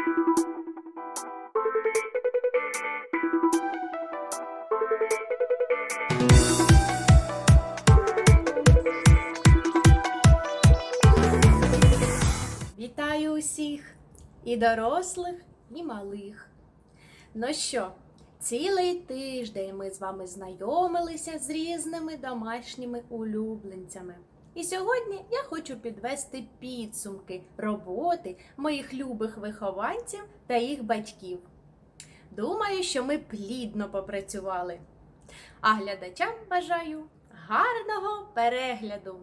Вітаю усіх і дорослих, і малих. Ну що, цілий тиждень ми з вами знайомилися з різними домашніми улюбленцями. І сьогодні я хочу підвести підсумки роботи моїх любих вихованців та їх батьків. Думаю, що ми плідно попрацювали. А глядачам бажаю гарного перегляду!